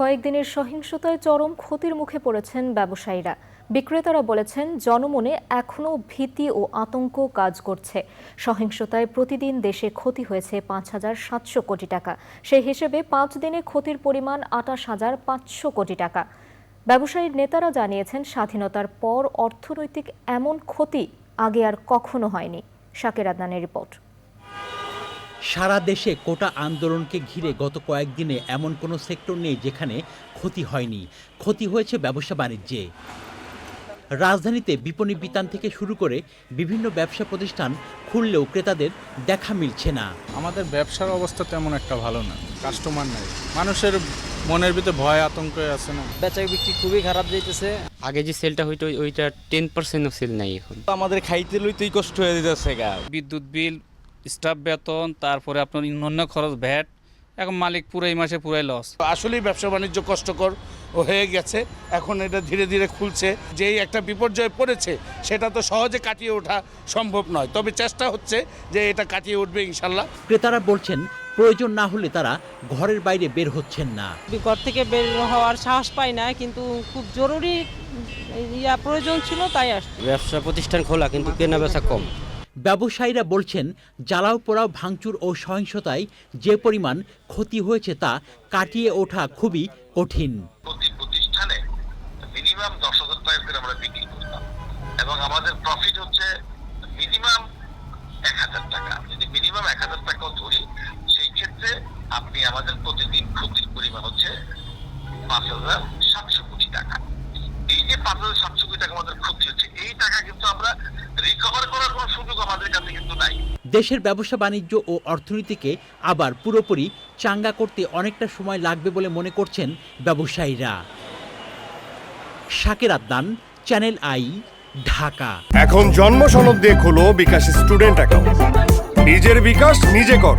কয়েকদিনের সহিংসতায় চরম ক্ষতির মুখে পড়েছেন ব্যবসায়ীরা। বিক্রেতারা বলেছেন, জনমনে এখনও ভীতি ও আতঙ্ক কাজ করছে। সহিংসতায় প্রতিদিন দেশে ক্ষতি হয়েছে পাঁচ হাজার সাতশো কোটি টাকা। সেই হিসেবে পাঁচ দিনে ক্ষতির পরিমাণ আটাশ হাজার পাঁচশো কোটি টাকা। ব্যবসায়ীর নেতারা জানিয়েছেন, স্বাধীনতার পর অর্থনৈতিক এমন ক্ষতি আগে আর কখনো হয়নি। শাকের আদনানের রিপোর্ট। সারা দেশে কোটা আন্দোলনকে ঘিরে গত কয়েকদিনে এমন কোনো সেক্টর নেই যেখানে ক্ষতি হয়নি। ক্ষতি হয়েছে ব্যবসা বাণিজ্যে। রাজধানীতে বিপণী বিতান থেকে শুরু করে বিভিন্ন ব্যবসা প্রতিষ্ঠান খুললেও ক্রেতাদের দেখা মিলছে না। আমাদের ব্যবসার অবস্থা তেমন একটা ভালো না। কাস্টমার নাই। মানুষের মনের ভিতরে ভয় আতঙ্ক আছে না। বেচা বিক্রি খুবই খারাপ যাইতেছে। আগে যে সেলটা হইতো ওইটা টেন পার্সেন্টও সেল নাই এখন। আমাদের খাইতে লইতেই কষ্ট হয়ে দিতেছে গা। বিদ্যুৎ বিল স্টাফ বেতন তারপরে আপনার অন্য খরচ ভ্যাট এখন মালিক পুরাই মাসে পুরাই লস আসলেই ব্যবসা বাণিজ্য কষ্টকর ও হয়ে গেছে এখন এটা ধীরে ধীরে খুলছে। যেই একটা বিপর্যয় পড়েছে সেটা তো সহজে কাটিয়ে ওঠা সম্ভব নয়। তবে চেষ্টা হচ্ছে যে এটা কাটিয়ে উঠবে ইনশাল্লাহ। ক্রেতারা বলছেন প্রয়োজন না হলে তারা ঘরের বাইরে বের হচ্ছেন না। ঘর থেকে বের হওয়ার সাহস পাই না কিন্তু খুব জরুরি ইয়া প্রয়োজন ছিল তাই আসছি। ব্যবসা প্রতিষ্ঠান খোলা কিন্তু কেনা বেচা কম। ব্যবসায়ীরা বলছেন, জ্বালাও পোড়াও ভাঙচুর ও সহিংসতায় যে পরিমাণ ক্ষতি হয়েছে তা কাটিয়ে ওঠা খুবই কঠিন। প্রতি প্রতিষ্ঠানে মিনিমাম দশ হাজার টাকা করে আমরা বিক্রি করতাম। এবং আমাদের প্রফিট হচ্ছে মিনিমাম এক হাজার টাকা। যদি মিনিমাম এক হাজার টাকাও ধরি, সেই ক্ষেত্রে আপনি আমাদের প্রতিদিন ক্ষতির পরিমাণ হচ্ছে পাঁচ হাজার সাতশো কোটি টাকা এই যে পাঁচ হাজার সাতশো কোটি টাকা আমাদের ক্ষতি হচ্ছে এই টাকা কিন্তু আমরা রিকভার করার কোনো সুযোগ আমাদের কাছে কিন্তু নাই দেশের ব্যবসা বাণিজ্য ও অর্থনীতিকে আবার পুরোপুরি চাঙ্গা করতে অনেকটা সময় লাগবে বলে মনে করছেন ব্যবসায়ীরা। শাকের আদনান, চ্যানেল আই, ঢাকা। এখন জন্ম সনদ দিয়ে খোলো বিকাশ স্টুডেন্ট অ্যাকাউন্ট। নিজের বিকাশ নিজে কর।